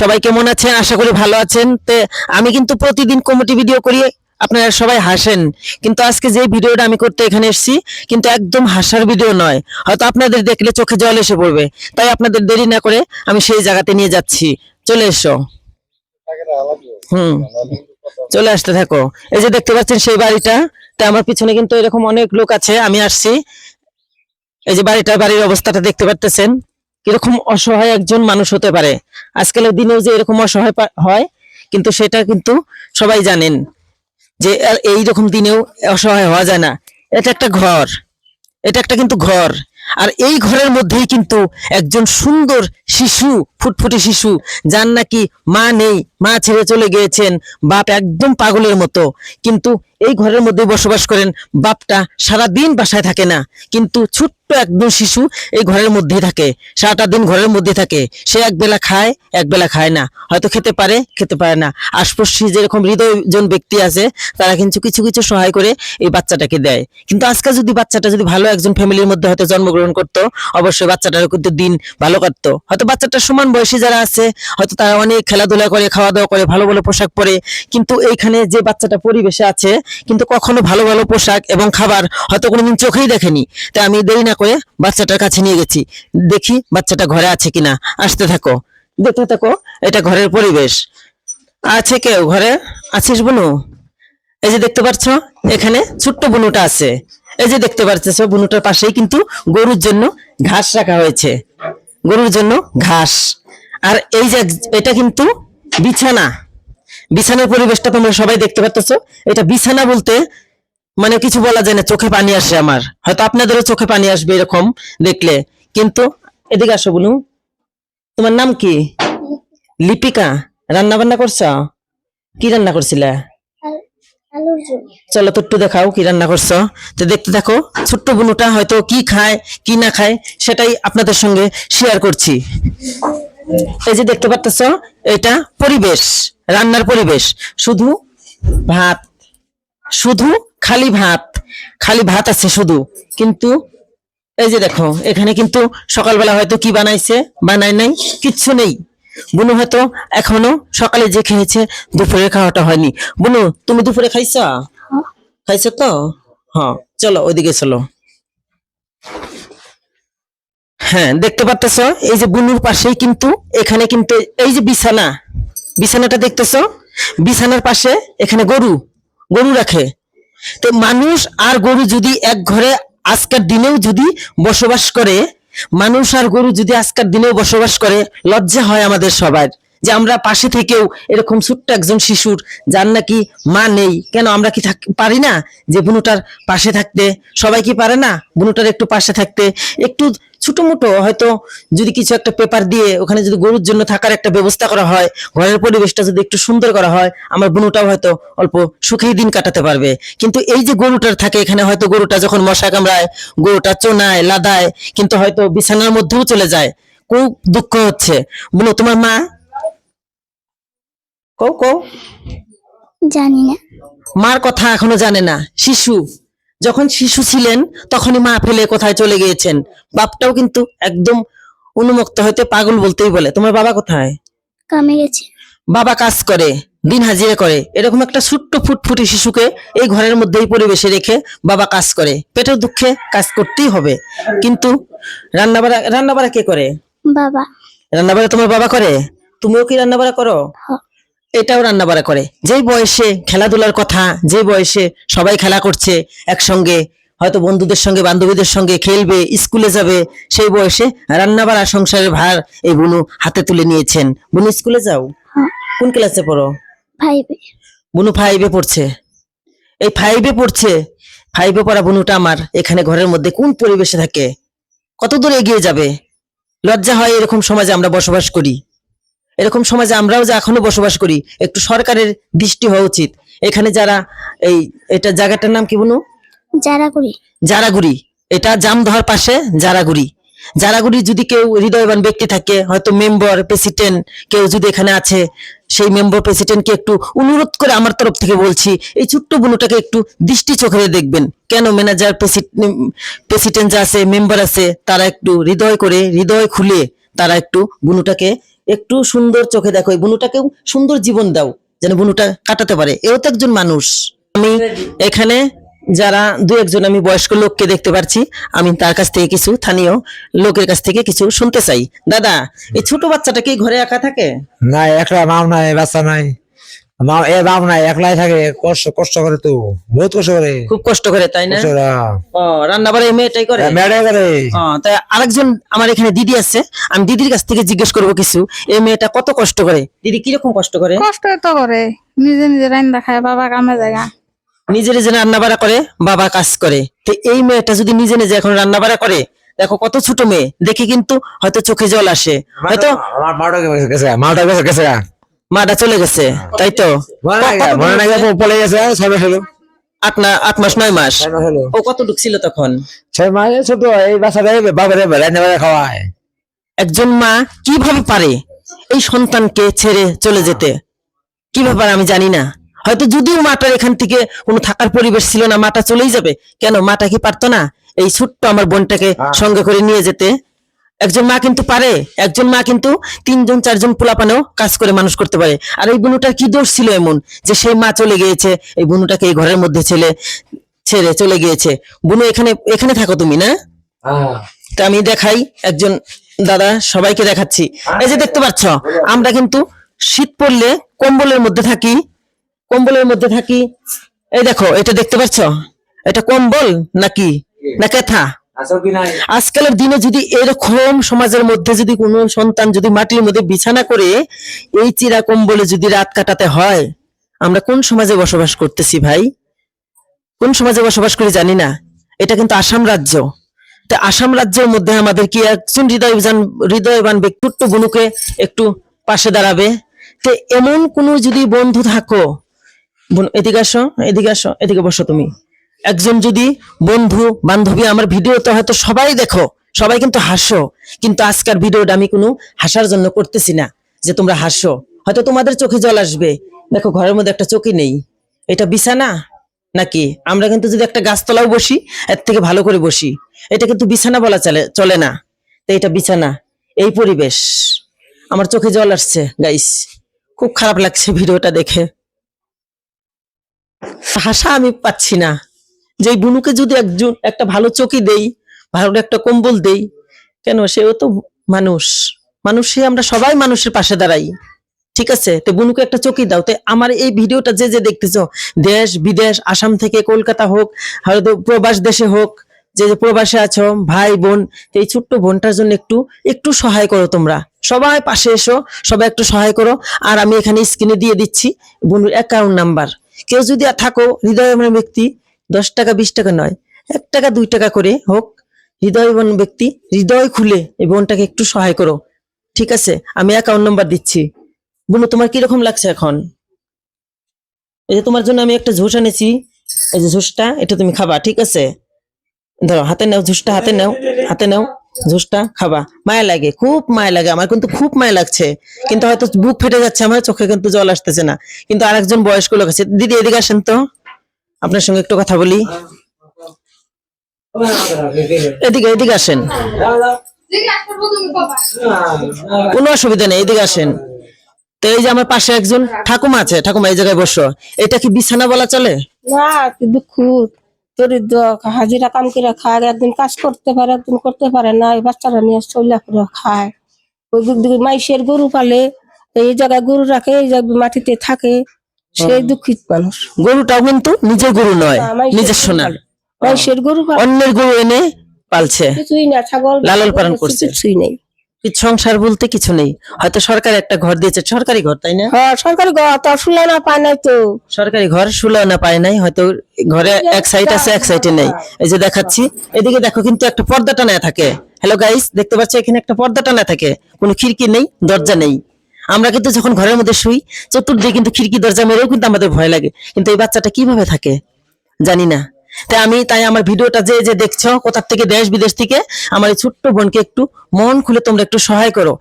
সবাই কেমন আছেন? আশা করি ভালো আছেন। তে, আমি কিন্তু প্রতিদিন কমিটি ভিডিও করি আপনারা সবাই হাসেন। কিন্তু আজকে যে ভিডিওটা আমি করতে এখানে এসেছি, কিন্তু একদম হাসার ভিডিও নয়। হয়তো আপনাদের দেখলে চোখে জল এসে পড়বে। তাই আপনাদের দেরি না করে আমি সেই জায়গাতে নিয়ে যাচ্ছি। চলে এসো। হুম। চলে আসতে থাকো। এই যে দেখতে পাচ্ছেন সেই বাড়িটা। তা, আমার পিছনে কিন্তু এরকম অনেক লোক আছে। আমি আসছি। এই যে বাড়িটা বাড়ির অবস্থাটা দেখতে পাচ্ছেন কীরকম অসহায় একজন মানুষ হতে পারে। আজকালের দিনেও যে এরকম অসহায় হয়, কিন্তু সেটা কিন্তু সবাই জানেন যে আর এইরকম দিনেও অসহায় হওয়া যায় না। এটা একটা ঘর, এটা একটা কিন্তু ঘর। আর এই ঘরের মধ্যেই কিন্তু একজন সুন্দর শিশু, ফুটফুটে শিশু, যার নাকি মা নেই, মা ছেড়ে চলে গিয়েছেন, বাপ একদম পাগলের মতো। কিন্তু এই ঘরের মধ্যে বসবাস করেন বাপটা সারা দিন বাসায় থাকে না। কিন্তু ছোট্ট একদম শিশু এই ঘরের মধ্যেই থাকে, সারাটা দিন ঘরের মধ্যে থাকে। সে এক বেলা খায়, এক বেলা খায় না। হয়তো খেতে পারে খেতে পারে না। আশপাশি যেরকম হৃদয়জন ব্যক্তি আছে, তারা কিন্তু কিছু কিছু সহায় করে এই বাচ্চাটাকে দেয়। কিন্তু আজকে যদি বাচ্চাটা যদি ভালো একজন ফ্যামিলির মধ্যে হয়তো জন্মগ্রহণ করতো, অবশ্যই বাচ্চাটার কিন্তু দিন ভালো কাটতো। হয়তো বাচ্চাটার সমান বয়সী যারা আছে, হয়তো তারা অনেক খেলাধুলা করে খাওয়া দাওয়া করে, ভালো ভালো পোশাক পরে। কিন্তু এইখানে যে বাচ্চাটা পরিবেশে আছে কিন্তু কখনো ভালো ভালো পোশাক এবং খাবার হয়তো কোনোদিন চোখেই দেখেনি। তাই আমি দেরি না করে বাচ্চাটার কাছে নিয়ে গেছি। দেখি বাচ্চাটা ঘরে আছে কিনা। আসতে থাকো। দেখতে থাকো, এটা ঘরের পরিবেশ। আছে কেউ ঘরে? আছিস বুনু? এই যে দেখতে পাচ্ছ এখানে ছোট্ট বুনুটা আছে। এই যে দেখতে পাচ্ছ বুনুটার পাশেই কিন্তু গরুর জন্য ঘাস রাখা হয়েছে। গরুর জন্য ঘাস। আর এই যে এটা কিন্তু বিছানা। বিছানার পরিবেশটা তোমরা সবাই দেখতে পাচ্ছ এটা বিছানা বলতে মানে কিছু বলা যায় না, চোখে পানি আসে আমার। হয়তো আপনাদেরও চোখে পানি আসবে এরকম দেখলে। কিন্তু এদিকে আসো বলু। তোমার নাম কি? লিপিকা। রান্না বান্না করছ? কি রান্না করছিলা? চলো তো একটু দেখাও কি রান্না করছ। তো দেখতে দেখো ছোট্ট বুনুটা হয়তো কি খায়, কি না খায়, সেটাই আপনাদের সঙ্গে শেয়ার করছি। এই যে দেখতে পাচ্ছ এটা পরিবেশ রান্নার পরিবেশ। শুধু ভাত শুধু খালি ভাত খালি ভাত আছে শুধু। কিন্তু এই যে দেখো এখানে কিন্তু সকালবেলা হয়তো কি বানাইছে বানাই নাই কিচ্ছু নেই। বুনু হয়তো এখনও সকালে যে খেয়েছে দুপুরে খাওয়াটা হয়নি। বুনু তুমি দুপুরে খাইছা? খাইছো তো? হ্যাঁ চলো ওইদিকে চলো। হ্যাঁ দেখতে পাচ্তেছ এই যে বুনুর পাশেই কিন্তু, এখানে কিন্তু, এই যে বিছানা, বিছানাটা দেখতেছ? বিছানার পাশে এখানে গরু গরু রাখে। তো মানুষ আর গরু যদি এক ঘরে আজকের দিনেও যদি বসবাস করে, মানুষ আর গরু যদি আজকের দিনেও বসবাস করে, লজ্জা হয় আমাদের সবার। যে আমরা পাশে থেকেও এরকম ছোট্ট একজন শিশুর, যার নাকি মা নেই, কেন আমরা কি পারি না? যে বুনুটার পাশে থাকতে, সবাই কি পারে না? বুনুটার একটু পাশে থাকতে, একটু ছোট মোটো, হয়তো যদি কিছু একটা পেপার দিয়ে ওখানে যদি গরুর জন্য থাকার একটা ব্যবস্থা করা হয়, ঘরের পরিবেশটা যদি একটু সুন্দর করা হয়, আমার বুনুটাও হয়তো অল্প সুখেই দিন কাটাতে পারবে। কিন্তু এই যে গরুটার থাকে, এখানে হয়তো গরুটা যখন মশা কামড়ায়, গরুটা চোনায়, লাদায়, কিন্তু হয়তো বিছানার মধ্যেও চলে যায়। খুব দুঃখ হচ্ছে। বুনু, তোমার মা? কও কও। জানি না। মার কথা এখনও জানে না। শিশু। যখন শিশু ছিলেন তখনই মা ফেলে কোথায় চলে গিয়েছেন। বাপটাও কিন্তু একদম উন্মুক্ত হইতে পাগল বলতেই বলে। তোমার বাবা কোথায়? কামে গেছে। বাবা কাজ করে দিন হাজিরা করে। এরকম একটা ছোট্ট ফুটফুটি শিশুকে এই ঘরের মধ্যেই পরিবেশে রেখে বাবা কাজ করে। পেটের দুঃখে কাজ করতেই হবে। কিন্তু রান্নাবাড়া রান্নাবাড়া কে করে? বাবা। রান্নাবাড়া তোমার বাবা করে? তুমিও কি রান্নাবাড়া করো? হ্যাঁ। এটাও রান্নাবাড়া করে। যেই বয়সে খেলাধুলার কথা যে বয়সে সবাই খেলা করছে একসঙ্গে হয়তো বন্ধুদের সঙ্গে বান্ধবীদের সঙ্গে খেলবে স্কুলে যাবে সেই বয়সে রান্নাবাড়া সংসারের ভার এই বুনু হাতে তুলে নিয়েছেন। বুনু স্কুলে যাও? হ্যাঁ। কোন ক্লাসে পড়ো? ফাইভে বুনু ফাইভে পড়ছে। এই ফাইভে পড়ছে ফাইভে পড়া বুনুটা আমার এখানে ঘরের মধ্যে কোন পরিবেশে থাকে? কত দূর এগিয়ে যাবে? লজ্জা হয় এরকম সমাজে আমরা বসবাস করি। এরকম সমাজে আমরাও যে এখনও বসবাস করি একটু সরকারের দৃষ্টি হওয়া উচিত। এখানে যারা এই এটা জায়গাটার নাম কি যারা করি জারাগুড়ি। এটা জামদহার পাশে জারাগুড়ি। জারাগুড়ি যদি কেউ হৃদয়বান ব্যক্তি থাকে হয়তো মেম্বার প্রেসিডেন্ট কেউ যদি এখানে আছে সেই মেম্বার প্রেসিডেন্টকে একটু অনুরোধ করে আমার তরফ থেকে বলছি এই ছোট্ট বুনুটাকে একটু দৃষ্টি চোখে দেখবেন। কেন ম্যানেজার প্রেসিডেন্ট যা আছে মেম্বার আছে তারা একটু হৃদয় করে হৃদয় খুলে তারা একটু বুনুটাকে একটু সুন্দর চোখে দেখো, এই বুনুটাকেও সুন্দর জীবন দাও, যেন বুনুটা কাটাতে পারে। এও তো একজন মানুষ। আমি এখানে যারা দু একজন আমি বয়স্ক লোককে দেখতে পারছি, আমি তার কাছ থেকে কিছু স্থানীয় লোকের কাছ থেকে কিছু শুনতে চাই। দাদা, এই ছোট বাচ্চাটা কি ঘরে একা থাকে? না একটা মাও নাই, বাচ্চা নাই। মা এ বাপ নাই একলাই থাকে কষ্ট কষ্ট করে তো বহুত কষ্ট করে। খুব কষ্ট করে তাই না? হ্যাঁ। ও রান্না বাড়া এই মেয়েটাই করে? মেয়েটাই করে। তাই আরেকজন আমার এখানে দিদি আছে আমি দিদির কাছ থেকে জিজ্ঞেস করব কিছু এই মেয়েটা কত কষ্ট করে? দিদি কীরকম কষ্ট করে? কষ্ট তো করে নিজে নিজে রান্না খায় বাবা কামে জায়গা নিজে নিজে রান্না বাড়া করে বাবা কাজ করে। তো এই মেয়েটা যদি নিজে নিজে এখন রান্না বাড়া করে দেখো কত ছোট মেয়ে দেখে কিন্তু হয়তো চোখে জল আসে। হয়তো মাটা গেছে মাটা গেছে গেছে মাটা চলে গেছে তাই তো? নাই নাই গেছে? ছয় মাস হলো। আট না আট মাস নয় মাস? ছয় মাস হলো। ও কত ঢুকছিল তখন? ছয় মাস ছোট এই বাচ্চাটা বাবারে রান্না বাড়া খাওয়ায়। একজন মা কীভাবে পারে এই সন্তানকে ছেড়ে চলে যেতে? কীভাবে পারে আমি জানি না। হয়তো যদিও মাটার এখান থেকে কোনো থাকার পরিবেশ ছিল না মাটা চলেই যাবে। কেন মাটা কি পারতো না এই ছোট্ট আমার বোনটাকে সঙ্গে করে নিয়ে যেতে? একজন মা কিন্তু পারে একজন মা কিন্তু তিনজন চারজন পোলাপানেও কাজ করে মানুষ করতে পারে। আর এই বুনুটার কি দোষ ছিল এমন? যে সেই মা চলে গিয়েছে এই বুনুটাকে এই ঘরের মধ্যে ছেলে ছেড়ে চলে গিয়েছে। বুনু এখানে এখানে থাকো তুমি না? তা আমি দেখাই একজন দাদা সবাইকে দেখাচ্ছি। এই যে দেখতে পাচ্ছ আমরা কিন্তু শীত পড়লে কম্বলের মধ্যে থাকি কম্বলের মধ্যে থাকি। এই দেখো এটা দেখতে পাচ্ছ? এটা কম্বল নাকি? না কেথা? আজকালের দিনে যদি এরকম সমাজের মধ্যে যদি কোনো সন্তান যদি মাটির মধ্যে বিছানা করে এই চিরা কম্বলে যদি রাত কাটাতে হয়, আমরা কোন সমাজে বসবাস করতেছি ভাই? কোন সমাজে বসবাস করি জানি না। এটা কিন্তু আসাম রাজ্য। তা আসাম রাজ্যের মধ্যে আমাদের কি একজন হৃদয়বান হৃদয়বান ব্যক্তি, ছোট্ট একটু পাশে দাঁড়াবে? তো এমন কোনো যদি বন্ধু থাকো এদিকে আসো এদিকে আসো, এদিকে বসো তুমি। একজন যদি বন্ধু, বান্ধবী আমার ভিডিও তো হয়তো সবাই দেখো, সবাই কিন্তু হাসো, কিন্তু আজকের ভিডিওটা আমি কোনো হাসার জন্য করতেছি না যে তোমরা হাসো। হয়তো তোমাদের চোখে জল আসবে। দেখো, ঘরের মধ্যে একটা চোখই নেই। এটা বিছানা নাকি? আমরা কিন্তু যদি একটা গাছতলাও বসি, এর থেকে ভালো করে বসি। এটা কিন্তু বিছানা বলা চলে চলে না। তো এটা বিছানা। এই পরিবেশ। আমার চোখে জল আসছে গাইস খুব খারাপ লাগছে ভিডিওটা দেখে। হাসা আমি পাচ্ছি না। যে বুনুকে যদি একজন, একটা ভালো চকি দেই, ভালো একটা কম্বল দেই, কেন? সেও তো মানুষ। মানুষে আমরা সবাই মানুষের পাশে দাঁড়াই। ঠিক আছে? তো বুনুকে একটা চকি দাও। তো আমার এই ভিডিওটা যে যে দেখতেছো, দেশ, বিদেশ, আসাম থেকে কলকাতা হোক, হয়তো প্রবাস দেশে হোক, যে যে প্রবাসে আছো, ভাই, বোন এই ছোট্ট বোনটার জন্য একটু একটু সহায় করো তোমরা। সবাই পাশে এসো, সবাই একটু সহায় করো। আর আমি এখানে স্ক্রিনে দিয়ে দিচ্ছি বোনুর অ্যাকাউন্ট নাম্বার কেউ যদি থাকো হৃদয় ব্যক্তি দশ টাকা, বিশ টাকা নয়। এক টাকা, দুই টাকা করে হোক হৃদয়বান ব্যক্তি, হৃদয় খুলে এই বোনটাকে একটু সহায় করো। ঠিক আছে? আমি অ্যাকাউন্ট নাম্বার দিচ্ছি। বোন তোমার কীরকম লাগছে এখন? এই যে তোমার জন্য আমি একটা ঝোস এনেছি। এই যে ঝোসটা, এটা তুমি খাবা, ঠিক আছে? ধরো, হাতে নাও ঝোসটা, হাতে নাও হাতে নাও ঝোসটা, খাবা। মায়া লাগে, খুব মায়া লাগে। আমার কিন্তু খুব মায়া লাগছে। কিন্তু হয়তো বুক ফেটে যাচ্ছে, আমার চোখে কিন্তু জল আসতেছে না। কিন্তু আরেকজন বয়স্ক লোক আছে। দিদি, এদিকে আসেন তো। আপনার সঙ্গে একটু কথা বলি। এদিকে এদিকে আসেন। কোনো অসুবিধা নেই, এদিকে আসেন। তো এই যে আমার পাশে একজন ঠাকুমা আছে, ঠাকুমা, এই জায়গায় বসো। এটা কি বিছানা বলা চলে? দরিদ্র, হাজিরা কাম করে খায়, একদিন কাজ করতে পারে, একদিন করতে পারে না। বাচ্চারা নিয়ে করে খায়। ওই গরু পালে এই জায়গায় গরু রাখে, এই জায়গায় মাটিতে থাকে। সেই দুঃখিত মানুষ। গরুটাও কিন্তু নিজের গরু নয় মাইসের নিজের সোনা গরু গরু অন্যের গরু এনে পালছে। কিছুই না ছাগল লালন পালন করছে। কিছুই নেই। সংসার বলতে কিছু নেই। হয়তো সরকার একটা ঘর দিয়েছে সরকারি ঘর তাই না? হ্যাঁ সরকারি ঘর তো শুনে না পায় নাই তো। সরকারি ঘর শুলো না পায় নাই হয়তো ঘরে এক সাইড আছে এক সাইডে নেই। এই যে দেখাচ্ছি এদিকে দেখো কিন্তু একটা পর্দা টানা থাকে। হ্যালো গাইস দেখতে পাচ্ছ এখানে একটা পর্দা টানা থাকে। কোনো খিড়কি নেই দরজা নেই। আমরা কিন্তু যখন ঘরের মধ্যে শুই, চতুর্দিকে কিন্তু খিড়কি, দরজা মেরেও কিন্তু আমাদের ভয় লাগে। কিন্তু এই বাচ্চাটা কীভাবে থাকে? জানি না। তাই আমি, তাই আমার ভিডিওটা যে যে দেখছ, কোথার থেকে দেশ বিদেশ থেকে, আমার এই ছোট্ট বোনকে একটু মন খুলে তোমরা একটু সহায় করো।